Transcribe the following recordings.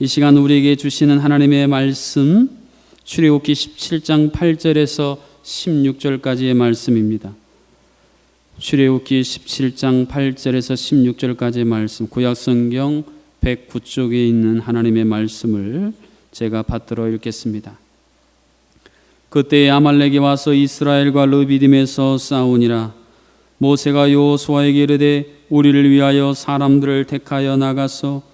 이 시간 우리에게 주시는 하나님의 말씀 출애굽기 17장 8절에서 16절까지의 말씀입니다. 출애굽기 17장 8절에서 16절까지의 말씀 구약 성경 109쪽에 있는 하나님의 말씀을 제가 받들어 읽겠습니다. 그때 아말렉이 와서 이스라엘과 르비딤에서 싸우니라 모세가 여호수아에게 이르되 우리를 위하여 사람들을 택하여 나가서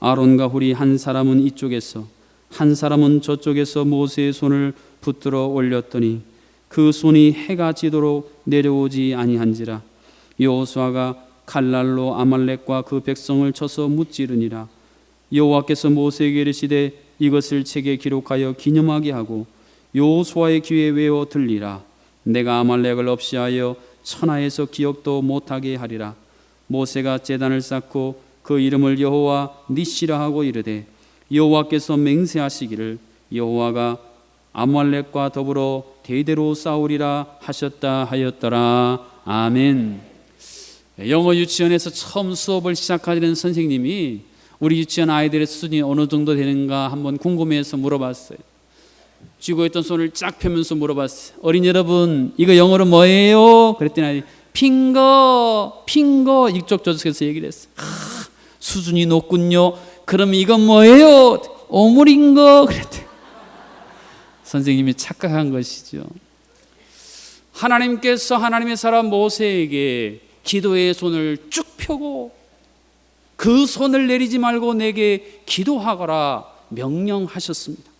아론과 훌이 한 사람은 이쪽에서 한 사람은 저쪽에서 모세의 손을 붙들어 올렸더니 그 손이 해가 지도록 내려오지 아니한지라 여호수아가 칼날로 아말렉과 그 백성을 쳐서 무찌르니라. 여호와께서 모세에게 이르시되 이것을 책에 기록하여 기념하게 하고 여호수아의 귀에 외워 들리라. 내가 아말렉을 없이하여 천하에서 기억도 못하게 하리라. 모세가 제단을 쌓고 그 이름을 여호와 니시라 하고 이르되 여호와께서 맹세하시기를 여호와가 아말렉과 더불어 대대로 싸우리라 하셨다 하였더라 아멘. 영어 유치원에서 처음 수업을 시작하는 선생님이 우리 유치원 아이들의 수준이 어느 정도 되는가 한번 궁금해서 물어봤어요. 쥐고 있던 손을 쫙 펴면서 물어봤어요. 어린 여러분, 이거 영어로 뭐예요? 그랬더니 핑거, 핑거 이쪽 저쪽에서 얘기를 했어요. 아, 수준이 높군요. 그럼 이건 뭐예요? 오물인 거 그랬대. 선생님이 착각한 것이죠. 하나님께서 하나님의 사람 모세에게 기도의 손을 쭉 펴고 그 손을 내리지 말고 내게 기도하거라 명령하셨습니다.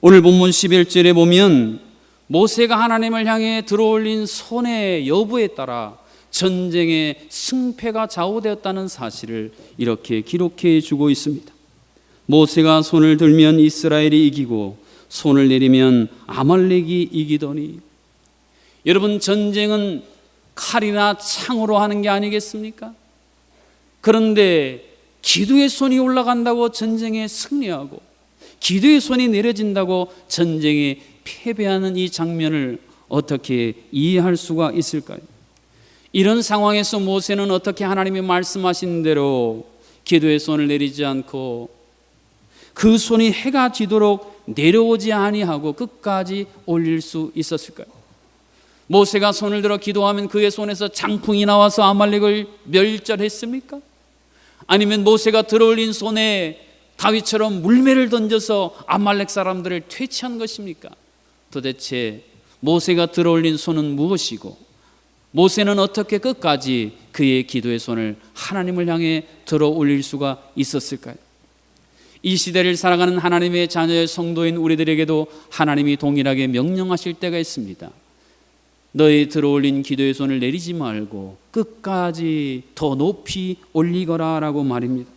오늘 본문 11절에 보면 모세가 하나님을 향해 들어올린 손의 여부에 따라 전쟁의 승패가 좌우되었다는 사실을 이렇게 기록해 주고 있습니다. 모세가 손을 들면 이스라엘이 이기고 손을 내리면 아말렉이 이기더니 여러분 전쟁은 칼이나 창으로 하는 게 아니겠습니까? 그런데 기도의 손이 올라간다고 전쟁에 승리하고 기도의 손이 내려진다고 전쟁에 패배하는 이 장면을 어떻게 이해할 수가 있을까요? 이런 상황에서 모세는 어떻게 하나님이 말씀하신 대로 기도의 손을 내리지 않고 그 손이 해가 지도록 내려오지 아니하고 끝까지 올릴 수 있었을까요? 모세가 손을 들어 기도하면 그의 손에서 장풍이 나와서 아말렉을 멸절했습니까? 아니면 모세가 들어올린 손에 다윗처럼 물매를 던져서 아말렉 사람들을 퇴치한 것입니까? 도대체 모세가 들어올린 손은 무엇이고 모세는 어떻게 끝까지 그의 기도의 손을 하나님을 향해 들어 올릴 수가 있었을까요? 이 시대를 살아가는 하나님의 자녀의 성도인 우리들에게도 하나님이 동일하게 명령하실 때가 있습니다. 너희 들어올린 기도의 손을 내리지 말고 끝까지 더 높이 올리거라라고 말입니다.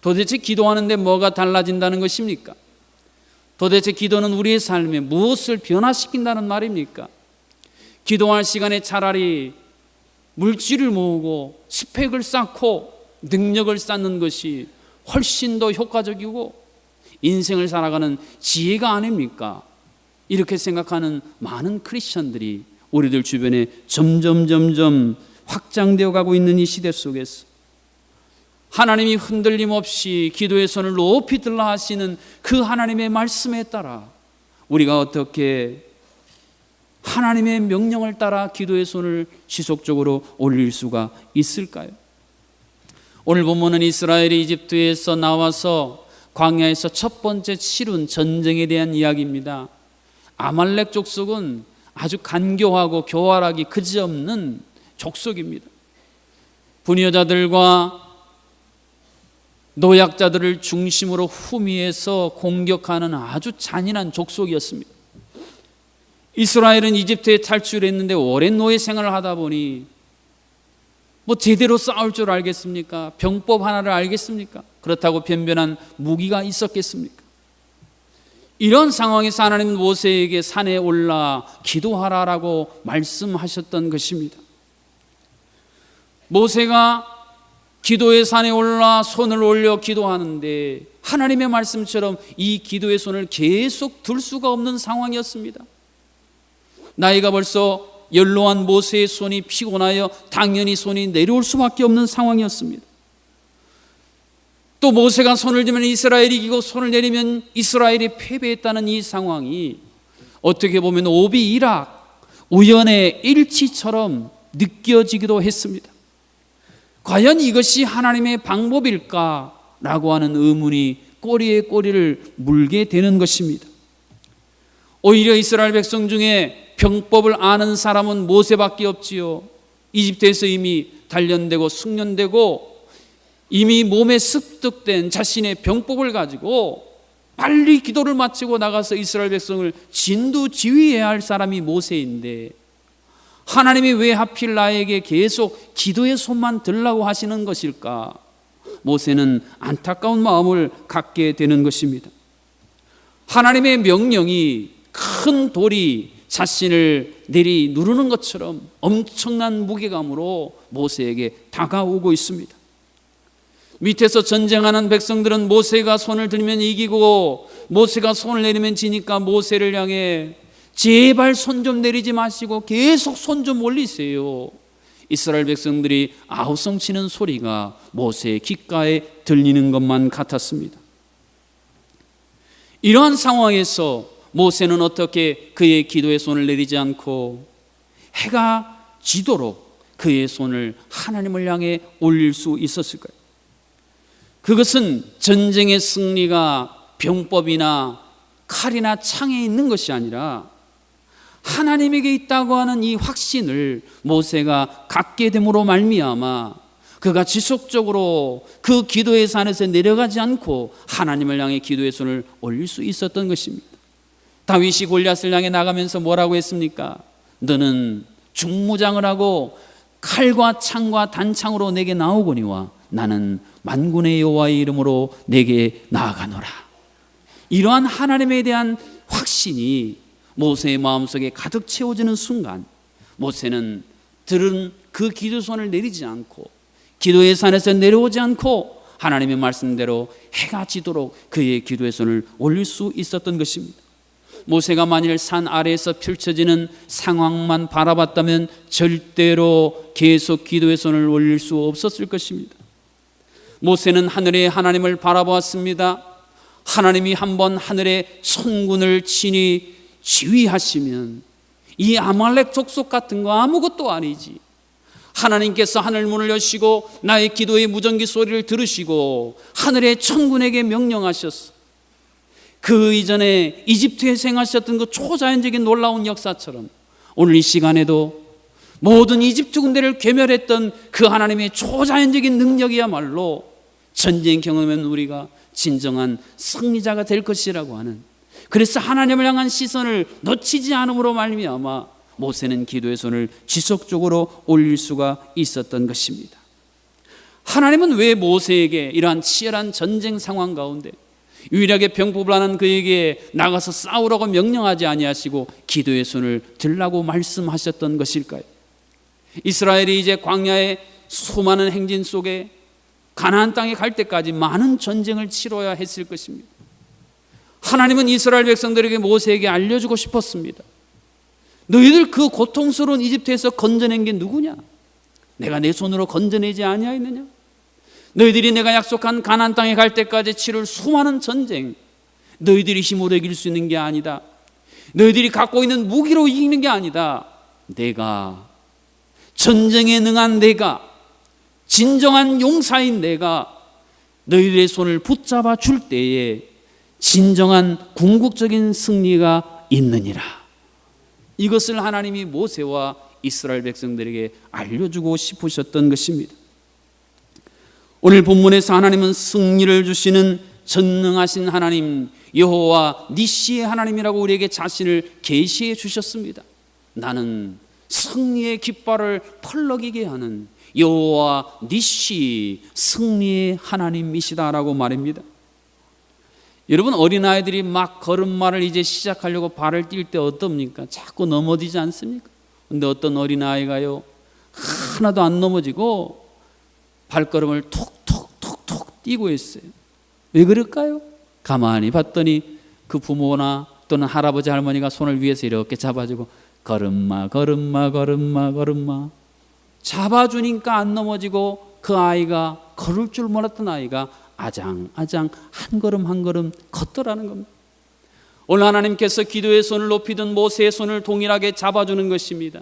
도대체 기도하는데 뭐가 달라진다는 것입니까? 도대체 기도는 우리의 삶에 무엇을 변화시킨다는 말입니까? 기도할 시간에 차라리 물질을 모으고 스펙을 쌓고 능력을 쌓는 것이 훨씬 더 효과적이고 인생을 살아가는 지혜가 아닙니까? 이렇게 생각하는 많은 크리스천들이 우리들 주변에 점점 점점 확장되어 가고 있는 이 시대 속에서 하나님이 흔들림 없이 기도의 손을 높이 들라 하시는 그 하나님의 말씀에 따라 우리가 어떻게 하나님의 명령을 따라 기도의 손을 지속적으로 올릴 수가 있을까요? 오늘 본문은 이스라엘이 이집트에서 나와서 광야에서 첫 번째 치룬 전쟁에 대한 이야기입니다. 아말렉 족속은 아주 간교하고 교활하기 그지없는 족속입니다. 부녀자들과 노약자들을 중심으로 후미에서 공격하는 아주 잔인한 족속이었습니다. 이스라엘은 이집트에 탈출했는데 오랜 노예 생활을 하다 보니 뭐 제대로 싸울 줄 알겠습니까? 병법 하나를 알겠습니까? 그렇다고 변변한 무기가 있었겠습니까? 이런 상황에서 하나님은 모세에게 산에 올라 기도하라라고 말씀하셨던 것입니다. 모세가 기도의 산에 올라 손을 올려 기도하는데 하나님의 말씀처럼 이 기도의 손을 계속 들 수가 없는 상황이었습니다. 나이가 벌써 연로한 모세의 손이 피곤하여 당연히 손이 내려올 수밖에 없는 상황이었습니다. 또 모세가 손을 들면 이스라엘이 이기고 손을 내리면 이스라엘이 패배했다는 이 상황이 어떻게 보면 오비이락 우연의 일치처럼 느껴지기도 했습니다. 과연 이것이 하나님의 방법일까라고 하는 의문이 꼬리에 꼬리를 물게 되는 것입니다. 오히려 이스라엘 백성 중에 병법을 아는 사람은 모세밖에 없지요. 이집트에서 이미 단련되고 숙련되고 이미 몸에 습득된 자신의 병법을 가지고 빨리 기도를 마치고 나가서 이스라엘 백성을 진두 지휘해야 할 사람이 모세인데 하나님이 왜 하필 나에게 계속 기도의 손만 들라고 하시는 것일까? 모세는 안타까운 마음을 갖게 되는 것입니다. 하나님의 명령이 큰 돌이 자신을 내리 누르는 것처럼 엄청난 무게감으로 모세에게 다가오고 있습니다. 밑에서 전쟁하는 백성들은 모세가 손을 들면 이기고 모세가 손을 내리면 지니까 모세를 향해 제발 손 좀 내리지 마시고 계속 손 좀 올리세요. 이스라엘 백성들이 아우성 치는 소리가 모세의 귓가에 들리는 것만 같았습니다. 이러한 상황에서 모세는 어떻게 그의 기도의 손을 내리지 않고 해가 지도록 그의 손을 하나님을 향해 올릴 수 있었을까요? 그것은 전쟁의 승리가 병법이나 칼이나 창에 있는 것이 아니라 하나님에게 있다고 하는 이 확신을 모세가 갖게 됨으로 말미암아 그가 지속적으로 그 기도의 산에서 내려가지 않고 하나님을 향해 기도의 손을 올릴 수 있었던 것입니다. 다윗이 골리앗을 향해 나가면서 뭐라고 했습니까? 너는 중무장을 하고 칼과 창과 단창으로 내게 나오거니와 나는 만군의 여호와의 이름으로 내게 나아가노라. 이러한 하나님에 대한 확신이 모세의 마음속에 가득 채워지는 순간 모세는 들은 그 기도손을 내리지 않고 기도의 산에서 내려오지 않고 하나님의 말씀대로 해가 지도록 그의 기도의 손을 올릴 수 있었던 것입니다. 모세가 만일 산 아래에서 펼쳐지는 상황만 바라봤다면 절대로 계속 기도의 손을 올릴 수 없었을 것입니다. 모세는 하늘의 하나님을 바라보았습니다. 하나님이 한번 하늘의 천군을 친히 지휘하시면 이 아말렉 족속 같은 거 아무것도 아니지. 하나님께서 하늘 문을 여시고 나의 기도의 무전기 소리를 들으시고 하늘의 천군에게 명령하셨어. 그 이전에 이집트에 행하셨던 그 초자연적인 놀라운 역사처럼 오늘 이 시간에도 모든 이집트 군대를 괴멸했던 그 하나님의 초자연적인 능력이야말로 전쟁 경험은 우리가 진정한 승리자가 될 것이라고 하는 그래서 하나님을 향한 시선을 놓치지 않음으로 말미암아 모세는 기도의 손을 지속적으로 올릴 수가 있었던 것입니다. 하나님은 왜 모세에게 이러한 치열한 전쟁 상황 가운데 유일하게 하는 그에게 나가서 싸우라고 명령하지 아니하시고 기도의 손을 들라고 말씀하셨던 것일까요? 이스라엘이 이제 광야의 수많은 행진 속에 가나안 땅에 갈 때까지 많은 전쟁을 치러야 했을 것입니다. 하나님은 이스라엘 백성들에게 모세에게 알려주고 싶었습니다. 너희들 그 고통스러운 이집트에서 건져낸 게 누구냐? 내가 내 손으로 건져내지 아니하였느냐? 너희들이 내가 약속한 가나안 땅에 갈 때까지 치를 수많은 전쟁 너희들이 힘으로 이길 수 있는 게 아니다. 너희들이 갖고 있는 무기로 이기는 게 아니다. 내가 전쟁에 능한 내가 진정한 용사인 내가 너희들의 손을 붙잡아 줄 때에 진정한 궁극적인 승리가 있느니라. 이것을 하나님이 모세와 이스라엘 백성들에게 알려주고 싶으셨던 것입니다. 오늘 본문에서 하나님은 승리를 주시는 전능하신 하나님 여호와 니시의 하나님이라고 우리에게 자신을 계시해 주셨습니다. 나는 승리의 깃발을 펄럭이게 하는 여호와 니시 승리의 하나님이시다라고 말입니다. 여러분 어린아이들이 막 걸음마를 이제 시작하려고 발을 뛸 때 어떻습니까? 자꾸 넘어지지 않습니까? 근데 어떤 어린아이가요 하나도 안 넘어지고 발걸음을 톡톡톡톡 뛰고 있어요. 왜 그럴까요? 가만히 봤더니 그 부모나 또는 할아버지 할머니가 손을 위에서 이렇게 잡아주고 걸음마 걸음마 걸음마 걸음마 잡아주니까 안 넘어지고 그 아이가 걸을 줄 몰랐던 아이가 아장 아장 한 걸음 한 걸음 걷더라는 겁니다. 오늘 하나님께서 기도의 손을 높이던 모세의 손을 동일하게 잡아주는 것입니다.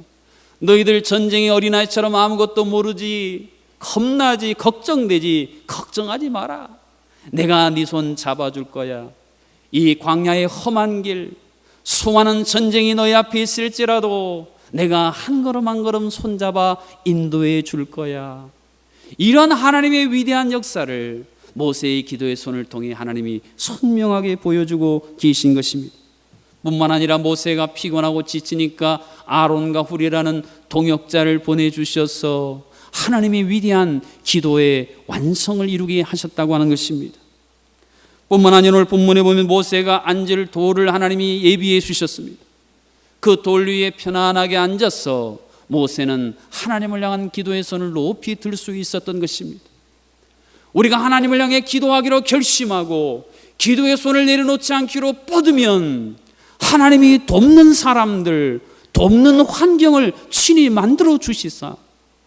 너희들 전쟁의 어린아이처럼 아무것도 모르지 겁나지 걱정되지 걱정하지 마라. 내가 네 손 잡아줄 거야. 이 광야의 험한 길 수많은 전쟁이 너희 앞에 있을지라도 내가 한 걸음 한 걸음 손잡아 인도해 줄 거야. 이런 하나님의 위대한 역사를 모세의 기도의 손을 통해 하나님이 선명하게 보여주고 계신 것입니다. 뿐만 아니라 모세가 피곤하고 지치니까 아론과 후리라는 동역자를 보내주셔서 하나님의 위대한 기도의 완성을 이루게 하셨다고 하는 것입니다. 뿐만 아니라 오늘 본문에 보면 모세가 앉을 돌을 하나님이 예비해 주셨습니다. 그 돌 위에 편안하게 앉아서 모세는 하나님을 향한 기도의 손을 높이 들 수 있었던 것입니다. 우리가 하나님을 향해 기도하기로 결심하고 기도의 손을 내려놓지 않기로 뻗으면 하나님이 돕는 사람들, 돕는 환경을 친히 만들어 주시사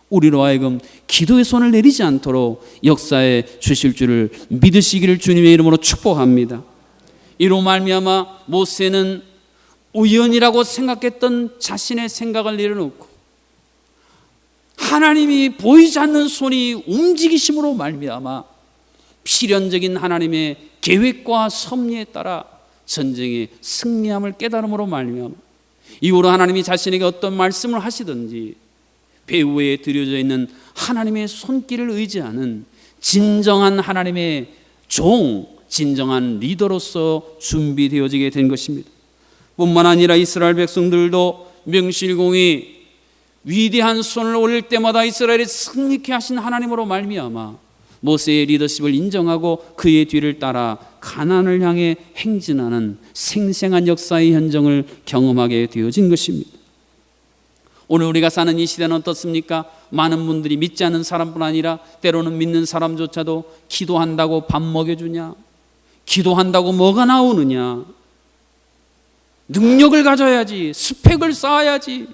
우리로 하여금 기도의 손을 내리지 않도록 역사에 주실 줄을 믿으시기를 주님의 이름으로 축복합니다. 이로 말미암아 모세는 우연이라고 생각했던 자신의 생각을 내려놓고 하나님이 보이지 않는 손이 움직이심으로 말미암아 필연적인 하나님의 계획과 섭리에 따라 전쟁에 승리함을 깨달음으로 말미암아 이후로 하나님이 자신에게 어떤 말씀을 하시든지 배후에 들여져 있는 하나님의 손길을 의지하는 진정한 하나님의 종, 진정한 리더로서 준비되어지게 된 것입니다. 뿐만 아니라 이스라엘 백성들도 명실공히 위대한 손을 올릴 때마다 이스라엘이 승리케 하신 하나님으로 말미암아 모세의 리더십을 인정하고 그의 뒤를 따라 가난을 향해 행진하는 생생한 역사의 현장을 경험하게 되어진 것입니다. 오늘 우리가 사는 이 시대는 어떻습니까? 많은 분들이 믿지 않는 사람뿐 아니라 때로는 믿는 사람조차도 기도한다고 밥 먹여주냐? 기도한다고 뭐가 나오느냐? 능력을 가져야지, 스펙을 쌓아야지.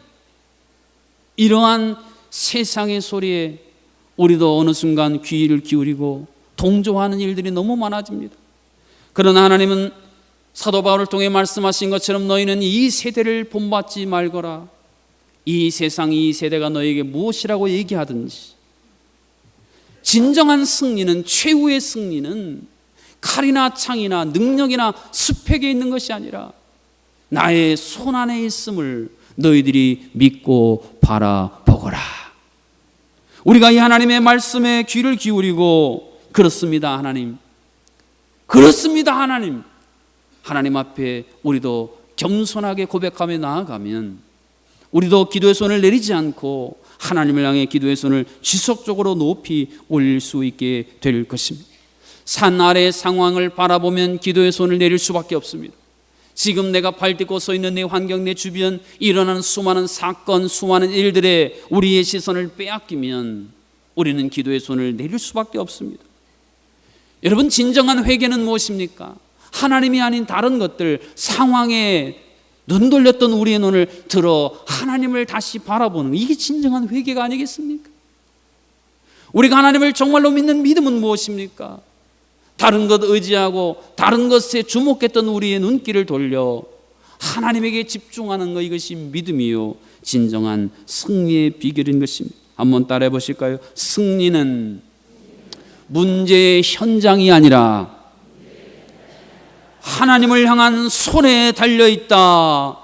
이러한 세상의 소리에 우리도 어느 순간 귀를 기울이고 동조하는 일들이 너무 많아집니다. 그러나 하나님은 사도 바울을 통해 말씀하신 것처럼 너희는 이 세대를 본받지 말거라. 이 세상 이 세대가 너에게 무엇이라고 얘기하든지 진정한 승리는 최후의 승리는 칼이나 창이나 능력이나 스펙에 있는 것이 아니라 나의 손 안에 있음을 너희들이 믿고 바라보거라. 우리가 이 하나님의 말씀에 귀를 기울이고 그렇습니다, 하나님. 그렇습니다, 하나님. 하나님 앞에 우리도 겸손하게 고백하며 나아가면 우리도 기도의 손을 내리지 않고 하나님을 향해 기도의 손을 지속적으로 높이 올릴 수 있게 될 것입니다. 산 아래의 상황을 바라보면 기도의 손을 내릴 수밖에 없습니다. 지금 내가 발딛고 서 있는 내 환경, 내 주변 일어나는 수많은 사건, 수많은 일들에 우리의 시선을 빼앗기면 우리는 기도의 손을 내릴 수밖에 없습니다. 여러분 진정한 회개는 무엇입니까? 하나님이 아닌 다른 것들 상황에 눈 돌렸던 우리의 눈을 들어 하나님을 다시 바라보는 이게 진정한 회개가 아니겠습니까? 우리가 하나님을 정말로 믿는 믿음은 무엇입니까? 다른 것 의지하고 다른 것에 주목했던 우리의 눈길을 돌려 하나님에게 집중하는 것 이것이 믿음이요 진정한 승리의 비결인 것입니다. 한번 따라해 보실까요? 승리는 문제의 현장이 아니라 하나님을 향한 손에 달려 있다.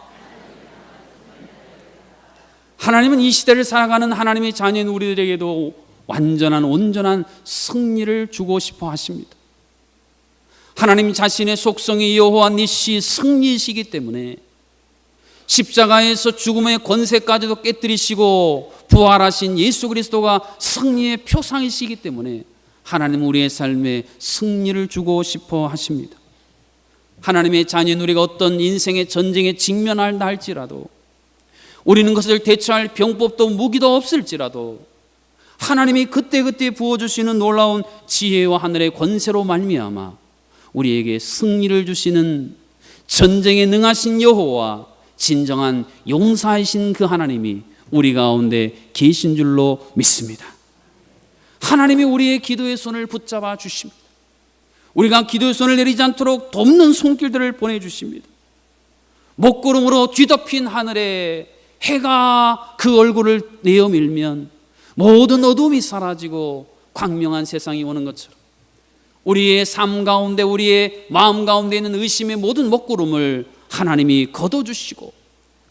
하나님은 이 시대를 살아가는 하나님의 자녀인 우리들에게도 완전한 온전한 승리를 주고 싶어 하십니다. 하나님 자신의 속성이 여호와 니시 승리이시기 때문에 십자가에서 죽음의 권세까지도 깨뜨리시고 부활하신 예수 그리스도가 승리의 표상이시기 때문에 하나님 우리의 삶에 승리를 주고 싶어 하십니다. 하나님의 자녀인 우리가 어떤 인생의 전쟁에 직면한다 할지라도 우리는 그것을 대처할 병법도 무기도 없을지라도 하나님이 그때그때 부어주시는 놀라운 지혜와 하늘의 권세로 말미암아 우리에게 승리를 주시는 전쟁에 능하신 여호와 진정한 용사이신 그 하나님이 우리 가운데 계신 줄로 믿습니다. 하나님이 우리의 기도의 손을 붙잡아 주십니다. 우리가 기도의 손을 내리지 않도록 돕는 손길들을 보내주십니다. 먹구름으로 뒤덮인 하늘에 해가 그 얼굴을 내어 밀면 모든 어둠이 사라지고 광명한 세상이 오는 것처럼 우리의 삶 가운데 우리의 마음 가운데 있는 의심의 모든 먹구름을 하나님이 걷어주시고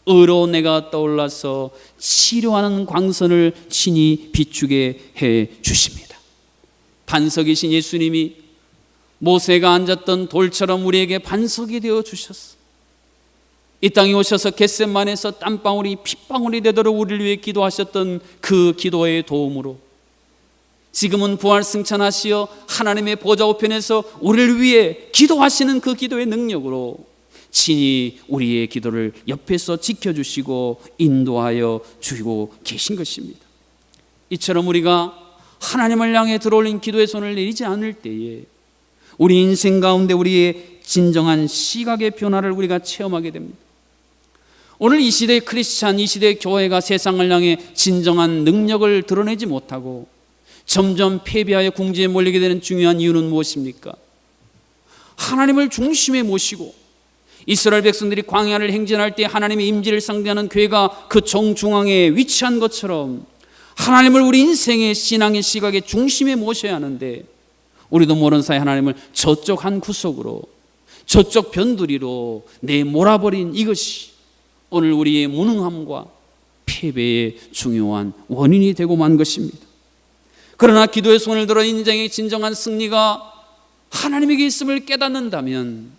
의로운 내가 떠올라서 치료하는 광선을 친히 비추게 해 주십니다. 반석이신 예수님이 모세가 앉았던 돌처럼 우리에게 반석이 되어 주셨어. 이 땅에 오셔서 겟셋만에서 땀방울이 핏방울이 되도록 우리를 위해 기도하셨던 그 기도의 도움으로 지금은 부활 승천하시어 하나님의 보좌 우편에서 우리를 위해 기도하시는 그 기도의 능력으로 친히 우리의 기도를 옆에서 지켜주시고 인도하여 주고 계신 것입니다. 이처럼 우리가 하나님을 향해 들어올린 기도의 손을 내리지 않을 때에 우리 인생 가운데 우리의 진정한 시각의 변화를 우리가 체험하게 됩니다. 오늘 이 시대의 크리스찬, 이 시대의 교회가 세상을 향해 진정한 능력을 드러내지 못하고 점점 패배하여 궁지에 몰리게 되는 중요한 이유는 무엇입니까? 하나님을 중심에 모시고 이스라엘 백성들이 광야를 행진할 때 하나님의 임재를 상대하는 괴가 그 정중앙에 위치한 것처럼 하나님을 우리 인생의 신앙의 시각의 중심에 모셔야 하는데 우리도 모르는 사이 하나님을 저쪽 한 구석으로 저쪽 변두리로 내 몰아버린 이것이 오늘 우리의 무능함과 패배의 중요한 원인이 되고 만 것입니다. 그러나 기도의 손을 들어 인생의 진정한 승리가 하나님에게 있음을 깨닫는다면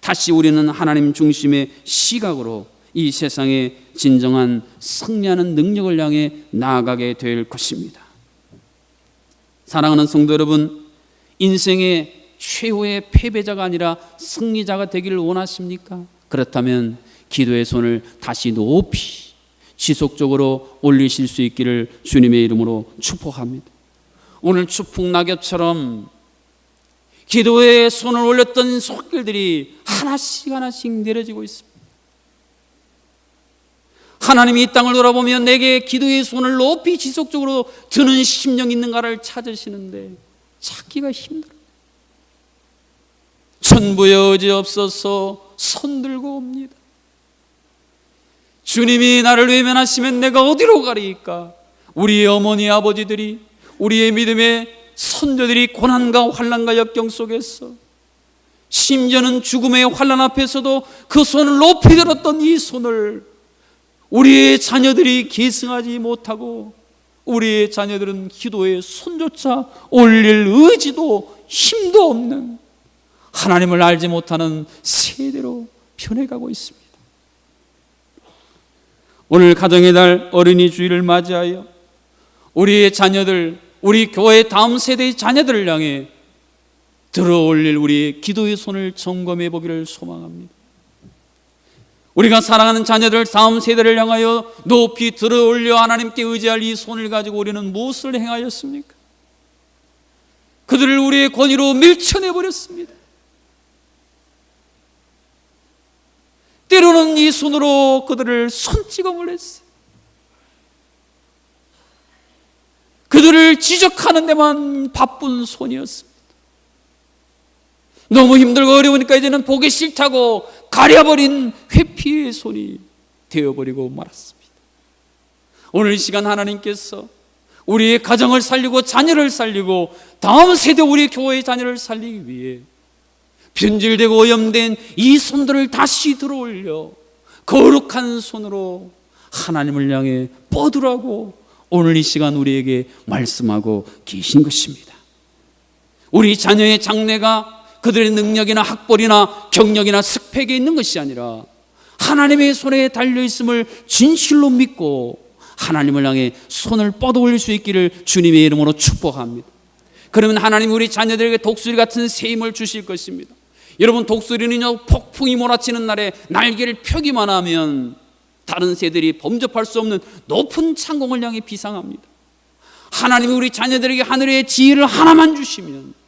다시 우리는 하나님 중심의 시각으로 이 세상의 진정한 승리하는 능력을 향해 나아가게 될 것입니다. 사랑하는 성도 여러분, 인생의 최후의 패배자가 아니라 승리자가 되기를 원하십니까? 그렇다면 기도의 손을 다시 높이 지속적으로 올리실 수 있기를 주님의 이름으로 축복합니다. 오늘 추풍 낙엽처럼 기도의 손을 올렸던 손길들이 하나씩 하나씩 내려지고 있습니다. 하나님이 이 땅을 돌아보며 내게 기도의 손을 높이 지속적으로 드는 심령 있는가를 찾으시는데 찾기가 힘들어. 천부의 의지 없어서 손 들고 옵니다. 주님이 나를 외면하시면 내가 어디로 가리까? 우리의 어머니 아버지들이 우리의 믿음의 선조들이 고난과 환란과 역경 속에서 심지어는 죽음의 환란 앞에서도 그 손을 높이 들었던 이 손을 우리의 자녀들이 계승하지 못하고 우리의 자녀들은 기도의 손조차 올릴 의지도 힘도 없는 하나님을 알지 못하는 세대로 변해가고 있습니다. 오늘 가정의 달 어린이 주일을 맞이하여 우리의 자녀들, 우리 교회 다음 세대의 자녀들을 향해 들어 올릴 우리의 기도의 손을 점검해 보기를 소망합니다. 우리가 사랑하는 자녀들 다음 세대를 향하여 높이 들어 올려 하나님께 의지할 이 손을 가지고 우리는 무엇을 행하였습니까? 그들을 우리의 권위로 밀쳐내 버렸습니다. 때로는 이 손으로 그들을 손찌검을 했어요. 그들을 지적하는 데만 바쁜 손이었습니다. 너무 힘들고 어려우니까 이제는 보기 싫다고 가려버린 회피의 손이 되어버리고 말았습니다. 오늘 이 시간 하나님께서 우리의 가정을 살리고 자녀를 살리고 다음 세대 우리 교회의 자녀를 살리기 위해 변질되고 오염된 이 손들을 다시 들어올려 거룩한 손으로 하나님을 향해 뻗으라고 오늘 이 시간 우리에게 말씀하고 계신 것입니다. 우리 자녀의 장래가 그들의 능력이나 학벌이나 경력이나 스펙에 있는 것이 아니라 하나님의 손에 달려 있음을 진실로 믿고 하나님을 향해 손을 뻗어 올릴 수 있기를 주님의 이름으로 축복합니다. 그러면 하나님 우리 자녀들에게 독수리 같은 새 힘을 주실 것입니다. 여러분 독수리는요 폭풍이 몰아치는 날에 날개를 펴기만 하면 다른 새들이 범접할 수 없는 높은 창공을 향해 비상합니다. 하나님이 우리 자녀들에게 하늘의 지혜를 하나만 주시면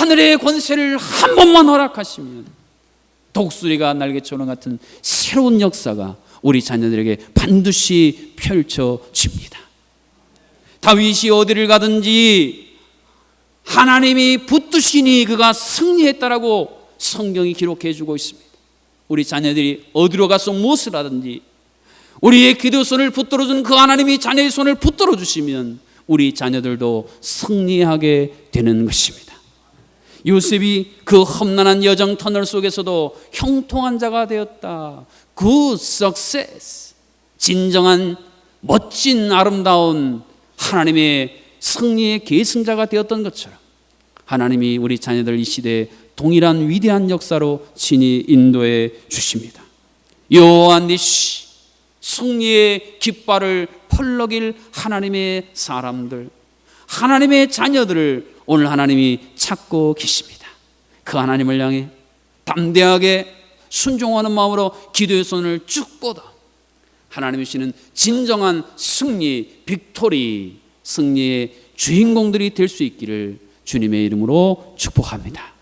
하늘의 권세를 한 번만 허락하시면 독수리가 날개처럼 같은 새로운 역사가 우리 자녀들에게 반드시 펼쳐집니다. 다윗이 어디를 가든지 하나님이 붙드시니 그가 승리했다라고 성경이 기록해 주고 있습니다. 우리 자녀들이 어디로 가서 무엇을 하든지 우리의 기도 손을 붙들어 준그 하나님이 자녀의 손을 붙들어 주시면 우리 자녀들도 승리하게 되는 것입니다. 요셉이 그 험난한 여정 터널 속에서도 형통한 자가 되었다. Good success. 진정한 멋진 아름다운 하나님의 승리의 계승자가 되었던 것처럼 하나님이 우리 자녀들 이 시대에 동일한 위대한 역사로 친히 인도해 주십니다. 여호와 니시 승리의 깃발을 펄럭일 하나님의 사람들, 하나님의 자녀들을 오늘 하나님이 찾고 계십니다. 그 하나님을 향해 담대하게 순종하는 마음으로 기도의 손을 쭉 뻗어 하나님이시는 진정한 승리, 빅토리, 승리의 주인공들이 될 수 있기를 주님의 이름으로 축복합니다.